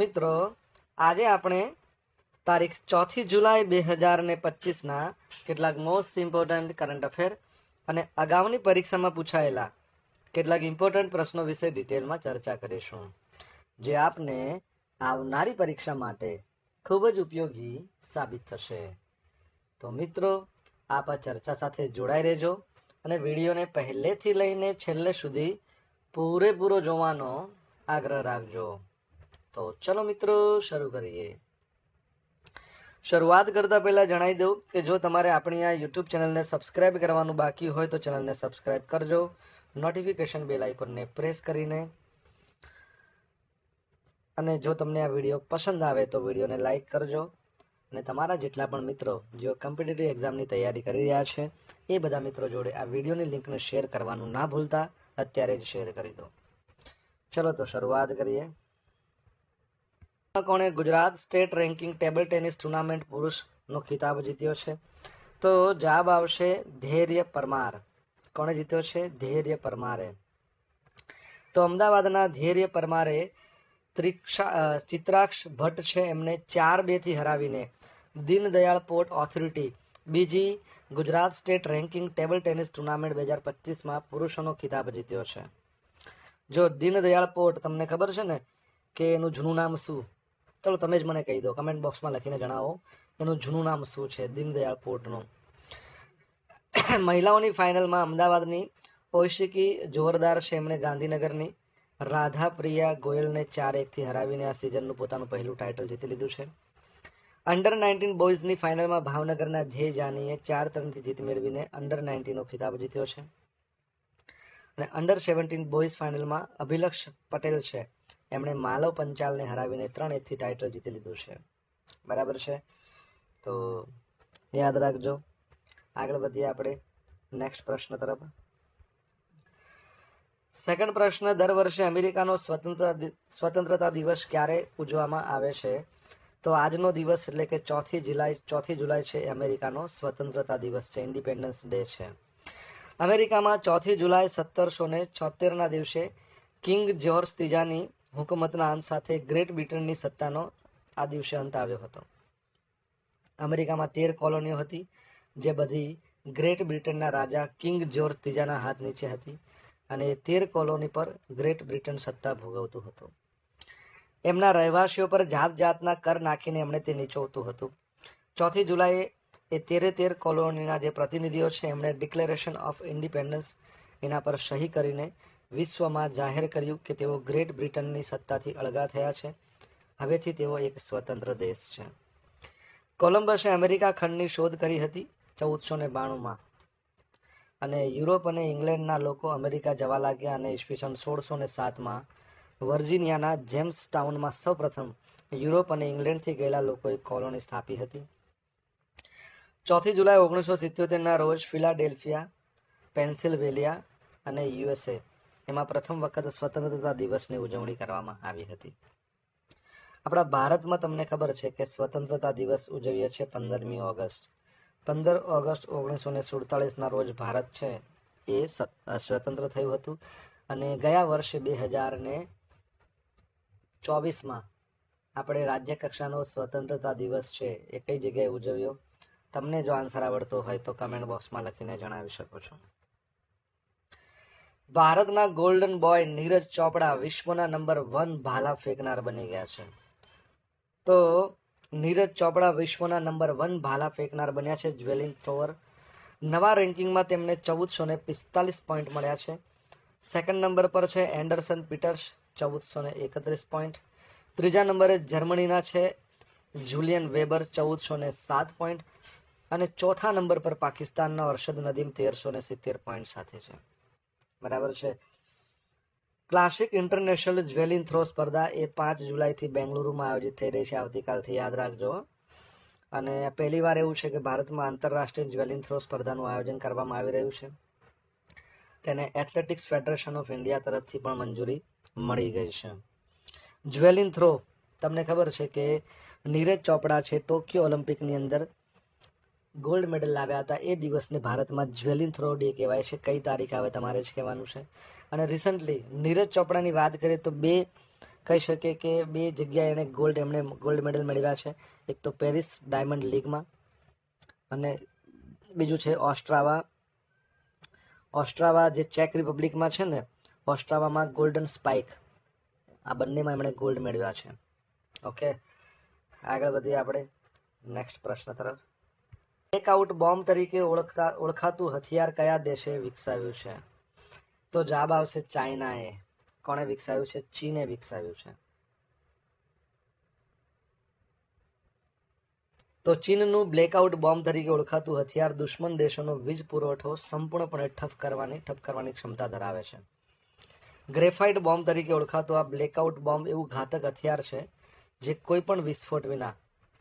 મિત્રો, આજે આપણે તારીખ ચોથી જુલાઈ બે હજાર ને પચીસના કેટલાક મોસ્ટ ઇમ્પોર્ટન્ટ કરંટ અફેર અને અગાઉની પરીક્ષામાં પૂછાયેલા કેટલાક ઇમ્પોર્ટન્ટ પ્રશ્નો વિશે ડિટેલમાં ચર્ચા કરીશું. જે આપને આવનારી પરીક્ષા માટે ખૂબ જ ઉપયોગી સાબિત થશે. તો મિત્રો, આપ આ ચર્ચા સાથે જોડાઈ રહેજો અને વિડીયોને પહેલેથી લઈને છેલ્લે સુધી પૂરેપૂરો જોવાનો આગ્રહ રાખજો. તો ચલો મિત્રો, શરૂ કરીએ. શરૂઆત કરતા પહેલા જણાવી દઉં કે જો તમારે આપણી આ યુટ્યુબ ચેનલને સબસ્ક્રાઇબ કરવાનું બાકી હોય તો ચેનલને સબસ્ક્રાઇબ કરજો. નોટિફિકેશન બેલ આઇકોનને પ્રેસ કરીને. અને જો તમને આ વીડિયો પસંદ આવે તો વિડીયોને લાઇક કરજો. અને તમારા જેટલા પણ મિત્રો જેઓ કોમ્પિટિટિવ એક્ઝામની તૈયારી કરી રહ્યા છે, એ બધા મિત્રો જોડે આ વિડીયોની લિંકને શેર કરવાનું ના ભૂલતા. અત્યારે જ શેર કરી દો. ચલો તો શરૂઆત કરીએ. કોણે Gujarat state ranking table tennis tournament પુરુષનો ખિતાબ જીત્યો છે? તો જવાબ આવશે ધૈર્ય પરમાર. કોણે જીત્યો છે? ધૈર્ય પરમારે. તો અમદાવાદના ધૈર્ય પરમારે ત્રિક્ષા ચિત્રાક્ષ ભટ્ટ છે એમને ચાર બેથી હરાવીને દીનદયાળ પોર્ટ ઓથોરિટી, બીજી Gujarat state ranking table tennis tournament બે હજાર પચીસમાં પુરુષોનો ખિતાબ જીત્યો છે. જો દીનદયાળ પોર્ટ, તમને ખબર છે ને કે એનું જૂનું નામ શું? ચલો તમે જ મને કહી દો કમેન્ટ બોક્સમાં લખીને જણાવો, એનું જૂનું નામ શું છે, દીનદયાળ પોર્ટનું. મહિલાઓની ફાઇનલમાં અમદાવાદની ઓશિકી જોરદાર છે એમણે ગાંધીનગરની રાધા પ્રિયા ગોયલને ચાર એકથી હરાવીને આ સિઝનનું પોતાનું પહેલું ટાઇટલ જીતી લીધું છે. અંડર નાઇન્ટીન બોયઝની ફાઇનલમાં ભાવનગરના ધ્યેય જાનીએ ચાર ત્રણથી જીત મેળવીને અંડર નાઇન્ટીનનો ખિતાબ જીત્યો છે. અને અંડર સેવન્ટીન બોયઝ ફાઇનલમાં અભિલક્ષ પટેલ છે. એમણે માલવ પંચાલને હરાવીને ત્રણ એકથી ટાઇટલ જીતી લીધું છે. બરાબર છે? તો યાદ રાખજો. આગળ વધીએ આપણે નેક્સ્ટ પ્રશ્ન તરફ. સેકન્ડ પ્રશ્ન, દર વર્ષે અમેરિકાનો સ્વતંત્રતા સ્વતંત્રતા દિવસ ક્યારે ઉજવવામાં આવે છે? તો આજનો દિવસ એટલે કે ચોથી જુલાઈ ચોથી જુલાઈ છે અમેરિકાનો સ્વતંત્રતા દિવસ છે ઇન્ડિપેન્ડન્સ ડે છે. અમેરિકામાં ચોથી જુલાઈ સત્તરસો ને છોતેરના દિવસે કિંગ જ્યોર્જ ત્રીજાની હુકુમતના અંત સાથે ગ્રેટ બ્રિટનની સત્તાનો આ દિવસે અંત આવ્યો હતો. અમેરિકામાં તેર કોલોનીઓ હતી, જે બધી ગ્રેટ બ્રિટનના રાજા કિંગ જ્યોર્જ ત્રીજાના હાથ નીચે હતી અને તેર કોલોની પર ગ્રેટ બ્રિટન સત્તા ભોગવતું હતું. એમના રહેવાસીઓ પર જાત જાતના કર નાખીને એમણે તે નીચોવતું હતું. ચોથી જુલાઈએ એ તેરે તેર કોલોનીના જે પ્રતિનિધિઓ છે, એમણે ડિક્લેરેશન ઓફ ઇન્ડિપેન્ડન્સ એના પર સહી કરીને વિશ્વમાં જાહેર કર્યું કે તેઓ ગ્રેટ બ્રિટનની સત્તાથી અળગા થયા છે. હવેથી તેઓ એક સ્વતંત્ર દેશ છે. કોલંબસે અમેરિકા ખંડની શોધ કરી હતી ચૌદસો ને બાણુંમાં. અને યુરોપ અને ઇંગ્લેન્ડના લોકો અમેરિકા જવા લાગ્યા અને ઈસવીસન સોળસો ને સાતમાં વર્જિનિયાના જેમ્સ ટાઉનમાં સૌપ્રથમ યુરોપ અને ઇંગ્લેન્ડથી ગયેલા લોકોએ કોલોની સ્થાપી હતી. ચોથી જુલાઈ ઓગણીસો સિત્યોતેરના રોજ ફિલાડેલ્ફિયા, પેન્સિલ્વેલિયા અને યુએસએ એમાં પ્રથમ વખત સ્વતંત્રતા દિવસની ઉજવણી કરવામાં આવી હતી. આપણા ભારતમાં તમને ખબર છે કે સ્વતંત્રતા દિવસ ઉજવીએ છીએ પંદરમી ઓગસ્ટ. પંદર ઓગસ્ટ ઓગણીસો ને સુડતાલીસના રોજ ભારત છે એ સ્વતંત્ર થયું હતું અને ગયા વર્ષે બે હજાર ને ચોવીસમાં આપણે રાજ્ય કક્ષાનો સ્વતંત્રતા દિવસ છે એ કઈ જગ્યાએ ઉજવ્યો? તમને જો આન્સર આવડતો હોય તો કમેન્ટ બોક્સમાં લખીને જણાવી શકો છો. ભારતના ગોલ્ડન બોય નીરજ ચોપડા વિશ્વના નંબર વન ભાલા ફેંકનાર બની ગયા છે. તો નીરજ ચોપડા વિશ્વના નંબર વન ભાલા ફેંકનાર બન્યા છે જ્વેલિંગ થ્રોવર નવા રેન્કિંગમાં તેમને ચૌદસો ને પિસ્તાલીસ પોઈન્ટ મળ્યા છે. સેકન્ડ નંબર પર છે એન્ડરસન પીટર્સ, ચૌદસો ને એકત્રીસ પોઈન્ટ ત્રીજા નંબરે જર્મનીના છે જુલિયન વેબર, ચૌદસો ને સાત પોઈન્ટ અને ચોથા નંબર પર પાકિસ્તાનના અરશદ નદીમ તેરસો ને સિત્તેર પોઈન્ટ સાથે છે. બરાબર છે. ક્લાસિક ઇન્ટરનેશનલ જ્વેલિન થ્રો સ્પર્ધા એ પાંચ જુલાઈથી બેંગલુરુમાં આયોજિત થઈ રહી છે. આવતીકાલથી યાદ રાખજો. અને પહેલી વાર એવું છે કે ભારતમાં આંતરરાષ્ટ્રીય જ્વેલિન થ્રો સ્પર્ધાનું આયોજન કરવામાં આવી રહ્યું છે. તેને એથ્લેટિક્સ ફેડરેશન ઓફ ઇન્ડિયા તરફથી પણ મંજૂરી મળી ગઈ છે. જ્વેલિન થ્રો, તમને ખબર છે કે નીરજ ચોપડા છે ટોક્યો ઓલિમ્પિકની અંદર ગોલ્ડ મેડલ લાવ્યા હતા એ દિવસને ભારતમાં જ્વેલિન થ્રો ડે કહેવાય છે. કઈ તારીખ આવે તમારે જ કહેવાનું છે. અને રિસન્ટલી નીરજ ચોપડાની વાત કરીએ તો બે કહી શકીએ કે બે જગ્યાએ એણે ગોલ્ડ એમણે ગોલ્ડ મેડલ મેળવ્યા છે. એક તો પેરિસ ડાયમંડ લીગમાં અને બીજું છે ઓસ્ટ્રાવા. ઓસ્ટ્રાવા જે ચેક રિપબ્લિકમાં છે ને, ઓસ્ટ્રાવામાં ગોલ્ડન સ્પાઇક. આ બંનેમાં એમણે ગોલ્ડ મેળવ્યા છે. ઓકે, આગળ વધીએ આપણે નેક્સ્ટ પ્રશ્ન તરફ. બ્લેકઆઉટ બોમ્બ તરીકે ઓળખતા, ઓળખાતું હથિયાર કયા દેશે વિકસાવ્યું છે? તો જવાબ આવશે ચાઇનાએ. કોણે વિકસાવ્યું છે? ચીને વિકસાવ્યું છે. તો ચીનનું બ્લેકઆઉટ બોમ્બ તરીકે ઓળખાતું હથિયાર દુશ્મન દેશોનો વીજ પુરવઠો સંપૂર્ણપણે ઠપ કરવાની ઠપ કરવાની ક્ષમતા ધરાવે છે. ગ્રેફાઇટ બોમ્બ તરીકે ઓળખાતું આ બ્લેકઆઉટ બોમ્બ એવું ઘાતક હથિયાર છે જે કોઈ પણ વિસ્ફોટ વિના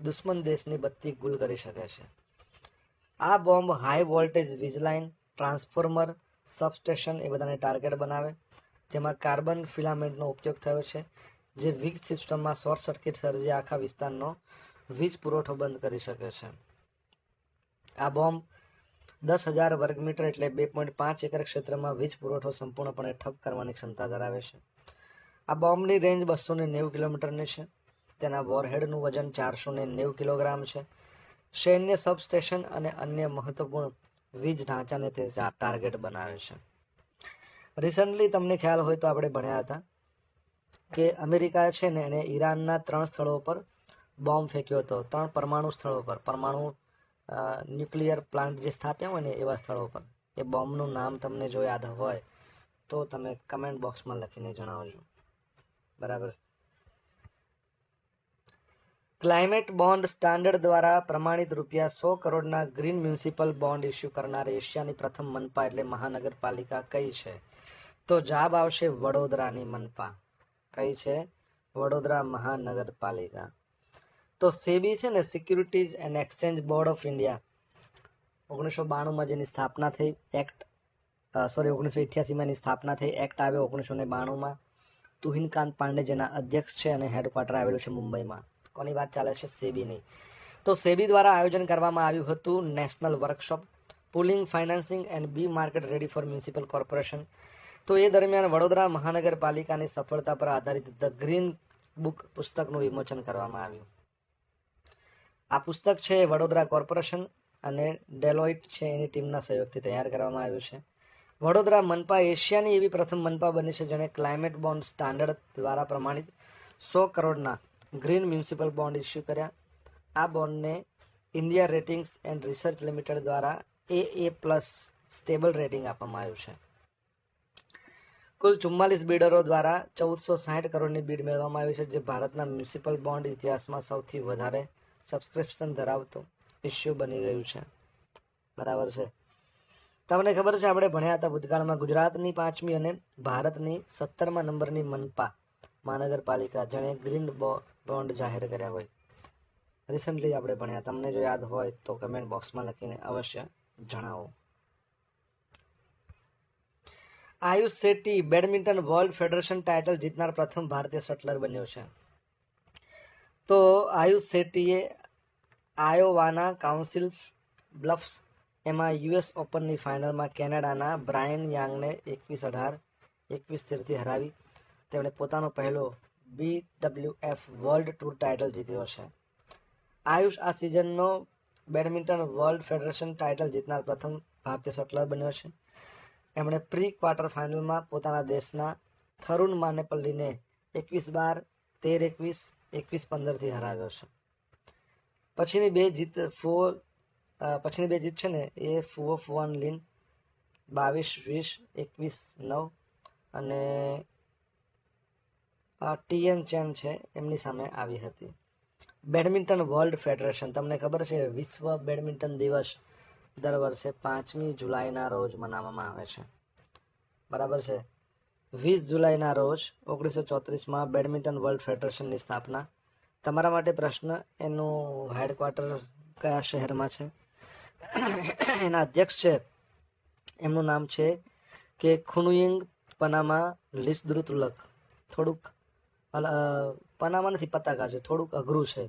દુશ્મન દેશની બત્તી ગુલ કરી શકે છે. આ બોમ્બ હાઈ વોલ્ટેજ વીજલાઇન ટ્રાન્સફોર્મર સબસ્ટેશન એ બધાને ટાર્ગેટ બનાવે. જેમાં કાર્બન ફિલામેન્ટનો ઉપયોગ થયો છે, જે વીજ સિસ્ટમમાં શોર્ટ સર્કિટ સર્જી આખા વિસ્તારનો વીજ પુરવઠો બંધ કરી શકે છે. આ બોમ્બ દસ હજાર વર્ગમીટર એટલે બે પોઈન્ટ પાંચ એકર ક્ષેત્રમાં વીજ પુરવઠો સંપૂર્ણપણે ઠપ કરવાની ક્ષમતા ધરાવે છે. આ બોમ્બની રેન્જ બસો ને નેવું કિલોમીટરની છે. તેના વોરહેડનું વજન ચારસો ને નેવું કિલોગ્રામ છે. સૈન્ય સબસ્ટેશન અને અન્ય મહત્વપૂર્ણ વીજ ઢાંચાને તે ટાર્ગેટ બનાવે છે. રિસન્ટલી તમને ખ્યાલ હોય તો આપણે ભણ્યા હતા કે અમેરિકા છે ને એણે ઈરાનના ત્રણ સ્થળો પર બોમ્બ ફેંક્યો હતો. ત્રણ પરમાણુ સ્થળો પર. પરમાણુ ન્યુક્લિયર પ્લાન્ટ જે સ્થાપ્યા હોય ને એવા સ્થળો પર. એ બોમ્બનું નામ તમને જો યાદ હોય તો તમે કમેન્ટ બોક્સમાં લખીને જણાવજો. બરાબર? ક્લાઇમેટ બોન્ડ સ્ટાન્ડર્ડ દ્વારા પ્રમાણિત રૂપિયા સો કરોડના ગ્રીન મ્યુનિસિપલ બોન્ડ ઇસ્યુ કરનાર એશિયાની પ્રથમ મનપા એટલે મહાનગરપાલિકા કઈ છે? તો જવાબ આવશે વડોદરાની મનપા. કઈ છે? વડોદરા મહાનગરપાલિકા. તો સેબી છે ને securities and exchange board of India. ઓગણીસો બાણુંમાં જેની સ્થાપના થઈ, એક્ટ સોરી, ઓગણીસો અઠ્યાસીમાં એની સ્થાપના થઈ, એક્ટ આવ્યો ઓગણીસો ને બાણુંમાં. તુહિનકાંત પાંડે જેના અધ્યક્ષ છે અને હેડક્વાર્ટર આવેલું છે મુંબઈમાં. કોની વાત ચાલે છે સેબીની. તો સેબી દ્વારા આયોજન કરવામાં આવ્યું હતું national workshop, pooling, financing and be market ready for municipal corporation. તો એ દરમિયાન વડોદરા મહાનગરપાલિકાની સફળતા પર આધારિત ધ ગ્રીન બુક પુસ્તકનું વિમોચન કરવામાં આવ્યું. આ પુસ્તક છે વડોદરા કોર્પોરેશન અને ડેલોઇટ છે એની ટીમના સહયોગથી તૈયાર કરવામાં આવ્યું છે. વડોદરા મનપા એશિયાની એવી પ્રથમ મનપા બની છે જેણે ક્લાઇમેટ બોન્ડ સ્ટાન્ડર્ડ દ્વારા પ્રમાણિત સો કરોડના ગ્રીન મ્યુનિસિપલ બોન્ડ ઇસ્યુ કર્યા. આ બોન્ડને India ratings and research limited દ્વારા A A plus stable rating આપવામાં આવ્યું છે. કુલ ચુમ્માલીસ બિડરો દ્વારા ચૌદસો સાઠ કરોડની બીડ મેળવવામાં આવી છે, જે ભારતના મ્યુનિસિપલ બોન્ડ ઇતિહાસમાં સૌથી વધારે સબસ્ક્રિપ્શન ધરાવતો ઇસ્યુ બની રહ્યું છે. બરાબર છે. તમને ખબર છે, આપણે ભણ્યા હતા ભૂતકાળમાં ગુજરાતની પાંચમી અને ભારતની સત્તરમા નંબરની મનપા મહાનગરપાલિકા, જેણે ગ્રીન બોન્ડ જાહેર કર્યા હોય. રિસન્ટલી આપણે ભણ્યા. તમને જો યાદ હોય તો કમેન્ટ બોક્સમાં લખીને અવશ્ય જણાવો. Ayush Shetty badminton world federation title જીતનાર પ્રથમ ભારતીય શટલર બન્યો છે. તો આયુષ શેટ્ટીએ આયોવાના કાઉન્સિલ બ્લફ્સ એમાં યુએસ ઓપનની ફાઇનલમાં કેનેડાના બ્રાયન યાંગને એકવીસ અઢાર, એકવીસ તેરથી હરાવી. તેમણે પોતાનો પહેલો B W F world tour title જીત્યો છે. આયુષ આ સિઝનનો બેડમિન્ટન વર્લ્ડ ફેડરેશન ટાઇટલ જીતનાર પ્રથમ ભારતીય શટલર બન્યો છે. એમણે પ્રી ક્વાર્ટર ફાઇનલમાં પોતાના દેશના થરુણ માનેપલ્લીને એકવીસ બાર, તેર એકવીસ એકવીસ પંદરથી હરાવ્યો છે. પછીની બે જીત ફુઓ પછીની બે જીત છે ને, એ ફુઓ ફુઆન લીન બાવીસ, વીસ, એકવીસ, નવ અને ટીએન ચેન છે, એમની સામે આવી હતી. બેડમિન્ટન વર્લ્ડ ફેડરેશન, તમને ખબર છે, વિશ્વ બેડમિન્ટન દિવસ દર વર્ષે પાંચમી જુલાઈના રોજ મનાવવામાં આવે છે. બરાબર છે? વીસ જુલાઈના રોજ ઓગણીસો ચોત્રીસમાં બેડમિન્ટન વર્લ્ડ ફેડરેશનની સ્થાપના. તમારા માટે પ્રશ્ન, એનું હેડક્વાર્ટર કયા શહેરમાં છે? એના અધ્યક્ષ છે. એમનું નામ છે કે ખુનુયિંગ પનામા લિસ્દ્રુતુલક થોડુંક પનામા નથી પતાકા છે થોડુંક અઘરું છે.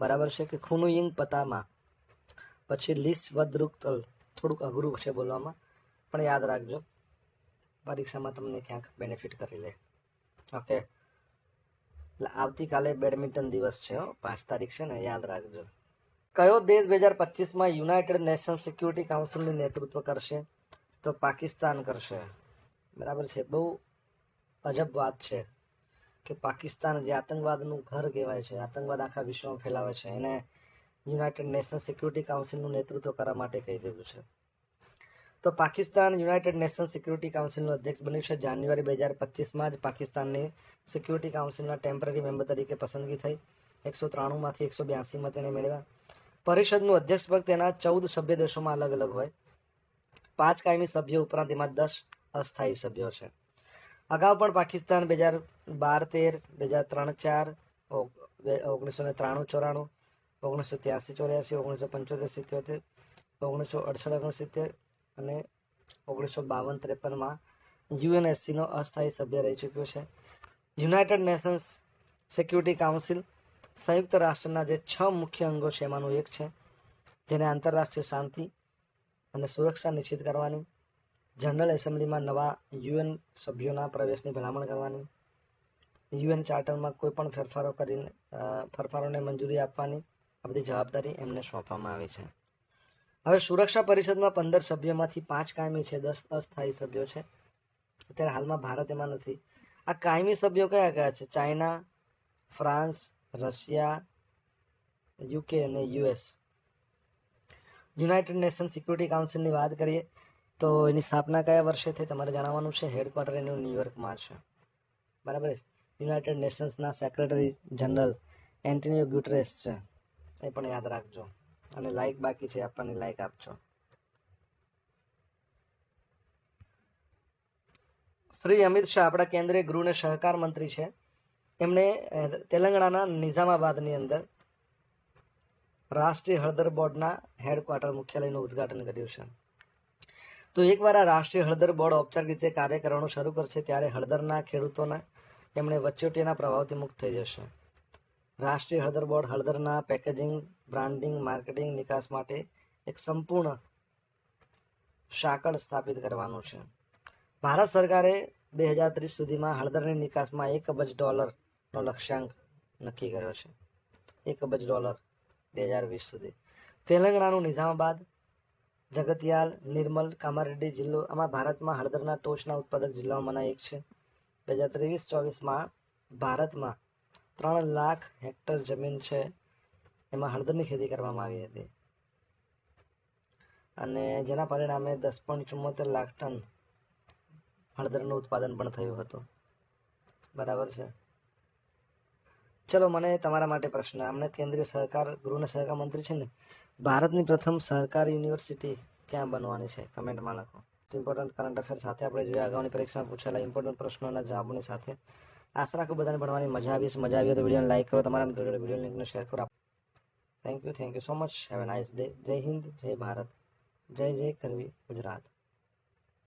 બરાબર છે કે ખુનુયિંગ પતામા. પછી લીસ વદ્રુક્તલ થોડુંક અઘરું છે બોલવામાં. પણ યાદ રાખજો, પરીક્ષામાં તમને ક્યાંક બેનિફિટ કરી લે. ઓકે એટલે આવતીકાલે બેડમિન્ટન દિવસ છે પાંચ તારીખ છે ને, યાદ રાખજો. કયો દેશ બે હજાર પચીસમાં યુનાઇટેડ નેશન સિક્યુરિટી કાઉન્સિલનું નેતૃત્વ કરશે? તો પાકિસ્તાન કરશે. બરાબર છે. બહુ અજબ વાત છે. કે પાકિસ્તાન જે આતંકવાદનું ઘર કહેવાય છે, આતંકવાદ આખા વિશ્વમાં ફેલાવે છે, એને યુનાઇટેડ નેશન સિક્યુરિટી કાઉન્સિલનું નેતૃત્વ કરવા માટે કહી દીધું છે. તો પાકિસ્તાન યુનાઇટેડ નેશન સિક્યુરિટી કાઉન્સિલનું અધ્યક્ષ બન્યું છે. જાન્યુઆરી બે હજાર પચીસમાં જ પાકિસ્તાનની સિક્યુરિટી કાઉન્સિલના ટેમ્પરરી મેમ્બર તરીકે પસંદગી થઈ. એકસો ત્રાણુંમાંથી એકસો બ્યાસીમાં તેણે મેળવ્યા. પરિષદનું અધ્યક્ષ પદ તેના ચૌદ સભ્ય દેશોમાં અલગ અલગ હોય. પાંચ કાયમી સભ્યો ઉપરાંત એમાં દસ અસ્થાયી સભ્યો છે. અગાઉ પણ પાકિસ્તાન બે હજાર બાર તેર, બે હજાર ત્રણ ચાર ઓગણીસો ને ત્રાણું, ચોરાણું, ઓગણીસો ત્યાસી, ચોર્યાસી, ઓગણીસો પંચોતેર, સિત્યોતેર, ઓગણીસો અડસઠ, ઓગણસિત્તેર અને ઓગણીસો બાવન, ત્રેપનમાં યુએનએસસીનો અસ્થાયી સભ્ય રહી ચૂક્યો છે. યુનાઇટેડ નેશન્સ સિક્યુરિટી કાઉન્સિલ સંયુક્ત રાષ્ટ્રના જે છ મુખ્ય અંગો છે, એમાંનું એક છે, જેને આંતરરાષ્ટ્રીય શાંતિ અને સુરક્ષા નિશ્ચિત કરવાની જનરલ એસેમ્બલીમાં નવા યુએન સભ્યોના પ્રવેશની ભલામણ કરવાની, યુએન ચાર્ટરમાં કોઈ પણ ફેરફારો કરીને ફેરફારોને મંજૂરી આપવાની, આ બધી જવાબદારી એમને સોંપવામાં આવી છે. હવે સુરક્ષા પરિષદમાં પંદર સભ્યોમાંથી પાંચ કાયમી છે, દસ અસ્થાયી સભ્યો છે. અત્યારે હાલમાં ભારત એમાં નથી. આ કાયમી સભ્યો કયા કયા છે? ચાઇના, ફ્રાન્સ, રશિયા, યુકે અને યુએસ. યુનાઇટેડ નેશન સિક્યુરિટી કાઉન્સિલની વાત કરીએ તો એની સ્થાપના કયા વર્ષે થઈ તમારે જણાવવાનું છે? હેડક્વાર્ટર એનું ન્યુયોર્કમાં છે? બરાબર યુનાઇટેડ નેશન્સના સેક્રેટરી જનરલ એન્ટોનિયો ગ્યુટરેસ છે. એ પણ યાદ રાખજો. અને લાઇક બાકી છે આપવાની લાઇક આપજો. શ્રી અમિત શાહ આપણા કેન્દ્રીય ગૃહ અને સહકાર મંત્રી છે. એમણે તેલંગાણાના નિઝામાબાદની અંદર રાષ્ટ્રીય હળદર બોર્ડના હેડક્વાર્ટર મુખ્યાલયનું ઉદ્ઘાટન કર્યું છે. તો એકવાર આ રાષ્ટ્રીય હળદર બોર્ડ ઔપચારિક રીતે કાર્ય કરવાનું શરૂ કરશે ત્યારે હળદરના ખેડૂતોના એમણે વચોટીના પ્રભાવથી મુક્ત થઈ જશે. રાષ્ટ્રીય હળદર બોર્ડ હળદરના પેકેજિંગ, બ્રાન્ડિંગ, માર્કેટિંગ નિકાસ માટે એક સંપૂર્ણ સાંકળ સ્થાપિત કરવાનું છે. ભારત સરકારે બે હજાર ત્રીસ સુધીમાં હળદરની નિકાસમાં એક અબજ ડોલરનો લક્ષ્યાંક નક્કી કર્યો છે. એક અબજ ડોલર બે હજાર વીસ સુધી. તેલંગાણાનું નિઝામાબાદ જગતિયાલ, નિર્મલ, કામારેડ્ડી જિલ્લો આમાં ભારતમાં હળદરના ટોચના ઉત્પાદક જિલ્લાઓમાંના એક છે. બે હજાર ત્રેવીસ, ચોવીસમાં ભારતમાં ત્રણ લાખ હેક્ટર જમીન છે. એમાં હળદરની ખેતી કરવામાં આવી હતી. અને જેના પરિણામે દસ પોઈન્ટ ચુમ્મોતેર લાખ ટન હળદરનું ઉત્પાદન પણ થયું હતું. બરાબર છે. ચલો, મને તમારા માટે પ્રશ્ન. અમને કેન્દ્રીય સહકાર અને સહકાર મંત્રી છે ને, ભારતની પ્રથમ સહકારી યુનિવર્સિટી ક્યાં બનવાની છે? કમેન્ટમાં લખો. ઇમ્પોર્ટન્ટ કરંટ અફેર સાથે આપણે જોઈએ અગાઉની પરીક્ષામાં પૂછેલા ઇમ્પોર્ટન્ટ પ્રશ્નોના જવાબોની સાથે આશા રાખું બધાને ભણવાની મજા આવી મજા આવી હોય તો વિડીયોને લાઈક કરો, તમારા મિત્રો જોડે વીડિયો લિંકને શેર કરો. Thank you thank you so much have a nice day Jai Hind, Jai Bharat, જય જય કરવી ગુજરાત.